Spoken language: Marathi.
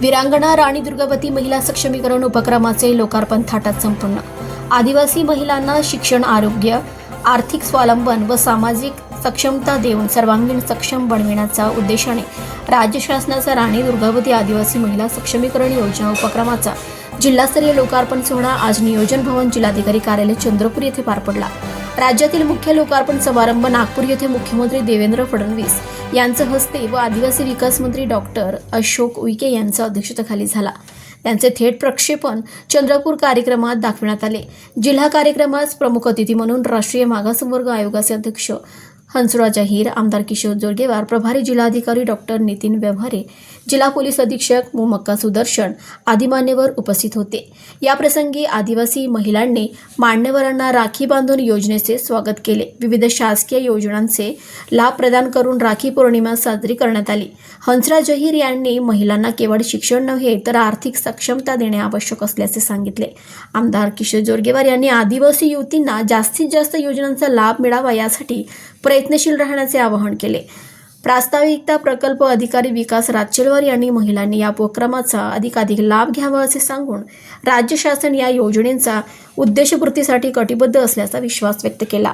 वीरांगणा राणी दुर्गावती महिला सक्षमीकरण उपक्रमाचे लोकार्पण थाटात संपूर्ण. आदिवासी महिलांना शिक्षण आरोग्य आर्थिक स्वावलंबन व सामाजिक सक्षमता देऊन सर्वांगीण सक्षम बनविण्याच्या उद्देशाने राज्य शासनाचा राणी दुर्गावती आदिवासी महिला सक्षमीकरण योजना उपक्रमाचा जिल्हास्तरीय लोकार्पण सोहळा आज नियोजन भवन जिल्हाधिकारी कार्यालय चंद्रपूर येथे पार पडला. राज्यातील मुख्य लोकार्पण समारंभ नागपूर येथे मुख्यमंत्री देवेंद्र फडणवीस यांचं हस्ते व आदिवासी विकास मंत्री डॉक्टर अशोक उईके यांच्या अध्यक्षतेखाली झाला. त्यांचे थेट प्रक्षेपण चंद्रपूर कार्यक्रमात दाखविण्यात आले. जिल्हा कार्यक्रमास प्रमुख अतिथी म्हणून राष्ट्रीय मागासवर्ग आयोगाचे अध्यक्ष हंसरा जाहीर आमदार किशोर जोरगेवार प्रभारी जिल्हाधिकारी डॉक्टर नितीन व्यवहारे जिल्हा पोलीस अधीक्षक मुमक्का सुदर्शन आदी मान्यवर उपस्थित होते. या प्रसंगी आदिवासी महिलांनी मान्यवरांना राखी बांधून योजनेचे स्वागत केले. विविध शासकीय योजनांचे लाभ प्रदान करून राखी पौर्णिमा साजरी करण्यात आली. हंसराज जहीर यांनी महिलांना केवळ शिक्षण नव्हे तर आर्थिक सक्षमता देणे आवश्यक असल्याचे सांगितले. आमदार किशोर जोरगेवार यांनी आदिवासी युवतींना जास्तीत जास्त योजनांचा लाभ मिळावा यासाठी प्रयत्न प्रयत्नशील राहण्याचे आवाहन केले. प्रास्ताविकता प्रकल्प अधिकारी विकास राचेलवार यांनी महिलांनी या उपक्रमाचा अधिकाधिक लाभ घ्यावा असे सांगून राज्य शासन या योजनेचा उद्देशपूर्तीसाठी कटिबद्ध असल्याचा विश्वास व्यक्त केला.